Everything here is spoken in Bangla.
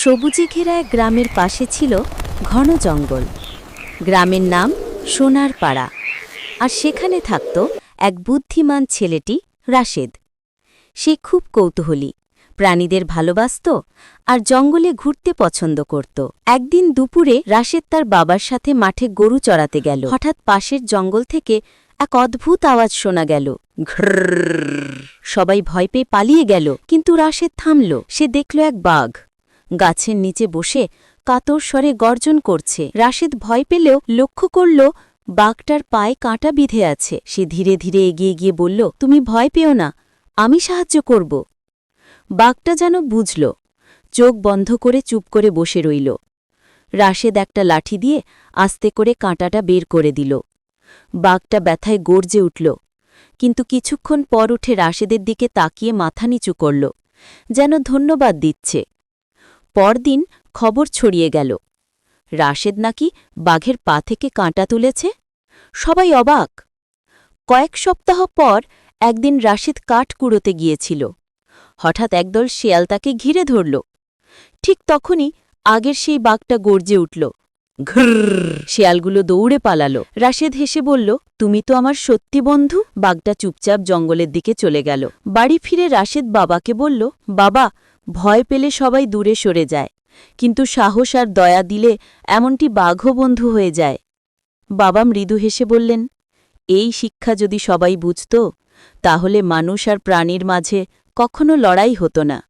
সবুজে ঘেরা এক গ্রামের পাশে ছিল ঘন জঙ্গল। গ্রামের নাম সোনার পাড়া আর সেখানে থাকত এক বুদ্ধিমান ছেলেটি রাশেদ। সে খুব কৌতূহলী, প্রাণীদের ভালোবাসত আর জঙ্গলে ঘুরতে পছন্দ করত। একদিন দুপুরে রাশেদ তার বাবার সাথে মাঠে গরু চড়াতে গেল। হঠাৎ পাশের জঙ্গল থেকে এক অদ্ভুত আওয়াজ শোনা গেল। সবাই ভয় পেয়ে পালিয়ে গেল কিন্তু রাশেদ থামল সে দেখল এক বাঘ গাছের নিচে বসে কাতর স্বরে গর্জন করছে। রাশেদ ভয় পেলেও লক্ষ্য করল, বাঘটার পায়ে কাঁটা বিধে আছে। সে ধীরে ধীরে এগিয়ে গিয়ে বলল, তুমি ভয় পেও না, আমি সাহায্য করব। বাঘটা যেন বুঝল, চোখ বন্ধ করে চুপ করে বসে রইল। রাশেদ একটা লাঠি দিয়ে আস্তে করে কাঁটাটা বের করে দিল। বাঘটা ব্যথায় গর্জে উঠল, কিন্তু কিছুক্ষণ পর উঠে রাশেদের দিকে তাকিয়ে মাথা নিচু করল, যেন ধন্যবাদ দিচ্ছে। পরদিন খবর ছড়িয়ে গেল। রাশেদ নাকি বাঘের পা থেকে কাঁটা তুলেছে? সবাই অবাক। কয়েক সপ্তাহ পর একদিন রাশেদ কাঠ কুড়োতে গিয়েছিল। হঠাৎ একদল শেয়াল তাকে ঘিরে ধরল। ঠিক তখনই আগের সেই বাঘটা গর্জে উঠল। শেয়ালগুলো দৌড়ে পালালো। রাশেদ হেসে বলল, তুমি তো আমার সত্যি বন্ধু। বাঘটা চুপচাপ জঙ্গলের দিকে চলে গেল। বাড়ি ফিরে রাশেদ বাবাকে বলল, বাবা ভয় পেলে সবাই দূরে সরে যায়। কিন্তু সাহস আর দয়া দিলে এমনটি বাঘবন্ধু হয়ে যায়। বাবা মৃদু হেসে বললেন, এই শিক্ষা যদি সবাই বুঝত, তাহলে মানুষ আর প্রাণীর মাঝে কখনো লড়াই হতো না।